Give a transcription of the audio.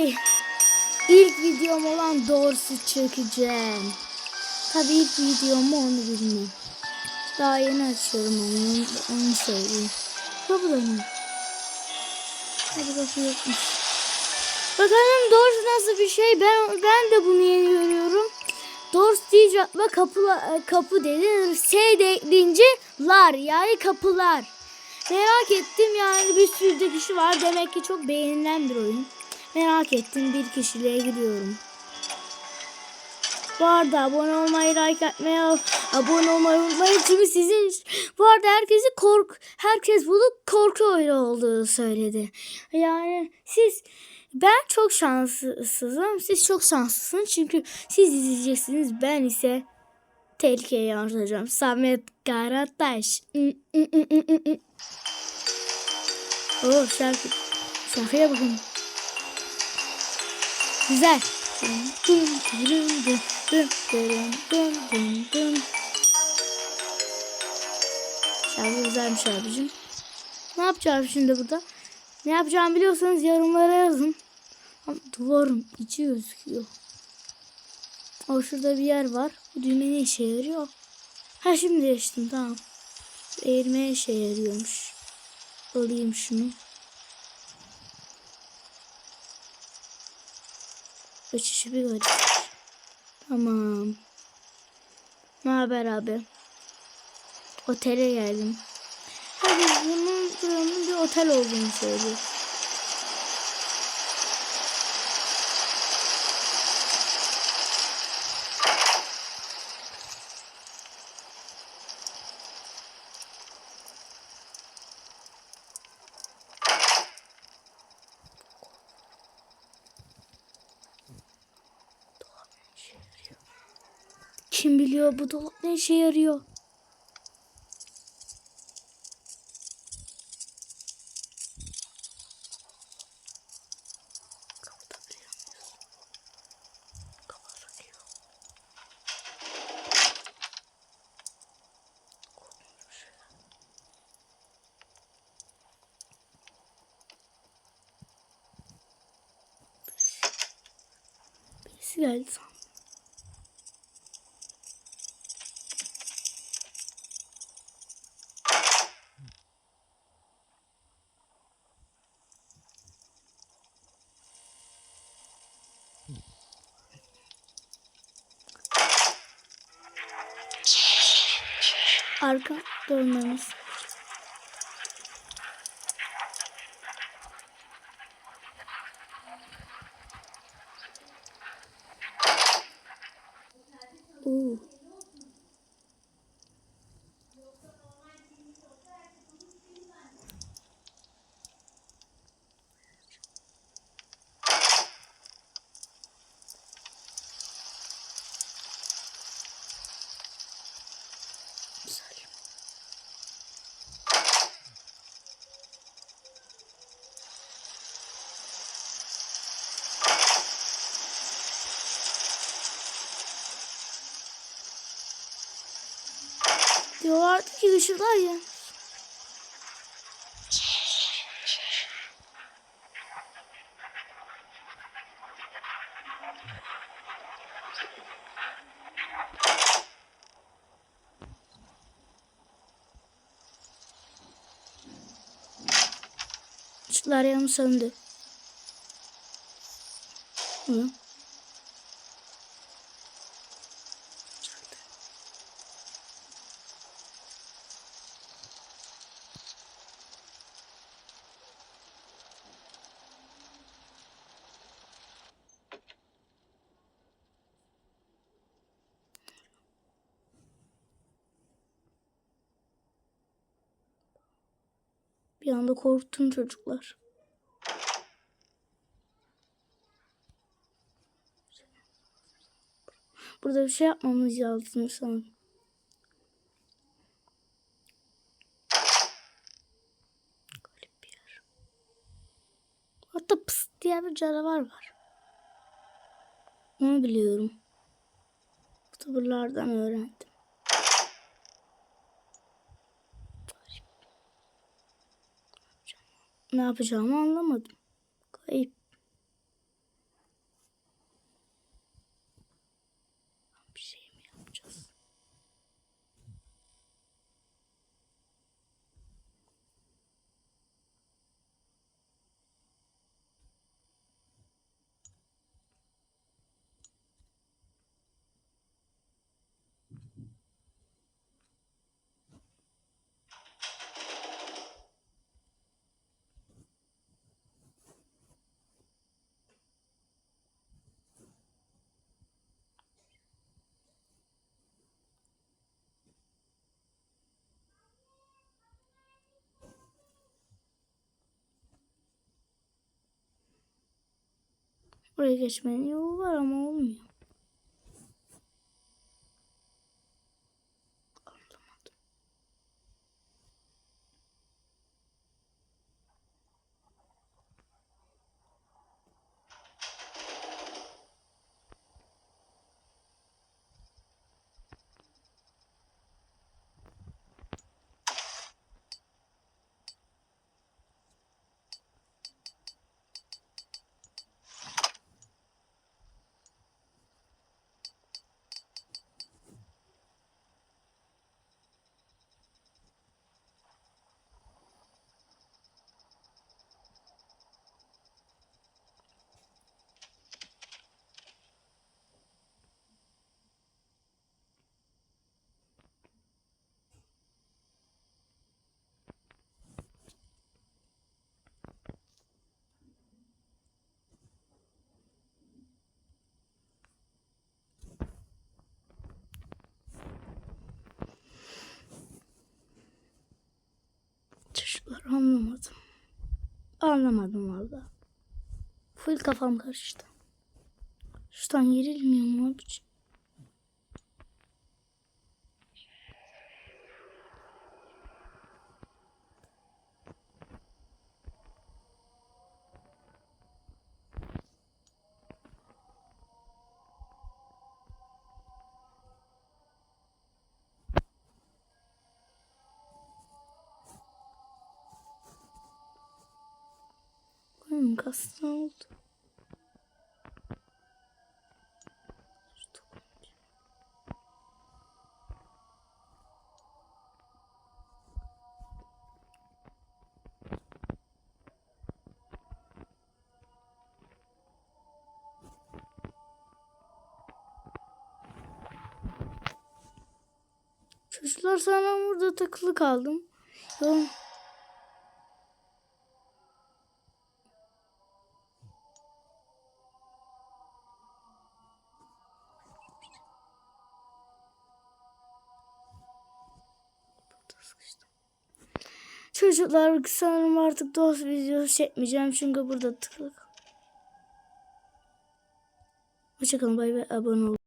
şey ilk videom olan doğrusu çekeceğim. Tabii ilk videom mu onu bilmem. Daha yeni açıyorum onu, onu söyleyeyim. Kapı da mı? Hadi kapı yokmuş. Bakalım doğrusu nasıl bir şey. Ben ben de bunu yeni görüyorum. Doğrusu deyince aklıma kapı, kapı dedi. S de lar yani kapılar. Merak ettim yani bir sürü de kişi var. Demek ki çok beğenilen bir oyun. Merak ettim bir kişiliğe giriyorum. Bu arada abone olmayı, like atmayı, abone olmayı unutmayın. Çünkü sizin bu arada herkesi kork, herkes bunu korku oyunu olduğunu söyledi. Yani siz ben çok şanslısızım. Siz çok şanslısınız çünkü siz izleyeceksiniz. Ben ise tehlikeye yansıtacağım. Samet Karataş. Oo şarkı. Şarkıya bakın. Güzel. Şarkı güzelmiş abicim. Ne yapacağım şimdi burada? Ne yapacağımı biliyorsanız yorumlara yazın. Ama duvarın içi gözüküyor. O şurada bir yer var. Bu düğme ne işe yarıyor? Ha şimdi geçtim tamam. Eğirmeye işe yarıyormuş. Alayım şunu. Açışı bir garip. Tamam. Ne haber abi? Otele geldim. Hadi bunun buranın bir otel olduğunu söylüyor. Kim biliyor bu dolap ne işe yarıyor? Geldi Arka dönmemiz. Oo. Güzel. Diyorlardı ki ışıklar ya. Işıklar yanım söndü. Hı. Bir anda korktum çocuklar. Burada bir şey yapmamız lazım sanırım. Hatta pıs diye bir canavar var. Onu biliyorum. Bu tavırlardan öğrendim. Ne yapacağımı anlamadım. Kayıp. Buraya geçmenin yolu var ama olmuyor. Anlamadım. Çocuklar anlamadım. Anlamadım valla. Full kafam karıştı. Şuradan girilmiyor mu abiciğim? Benim kastım oldu. Çocuklar ben burada takılı kaldım. Yol... Çocuklar sanırım artık dost videosu çekmeyeceğim çünkü burada tıklık. Hoşçakalın bay bay abone olun.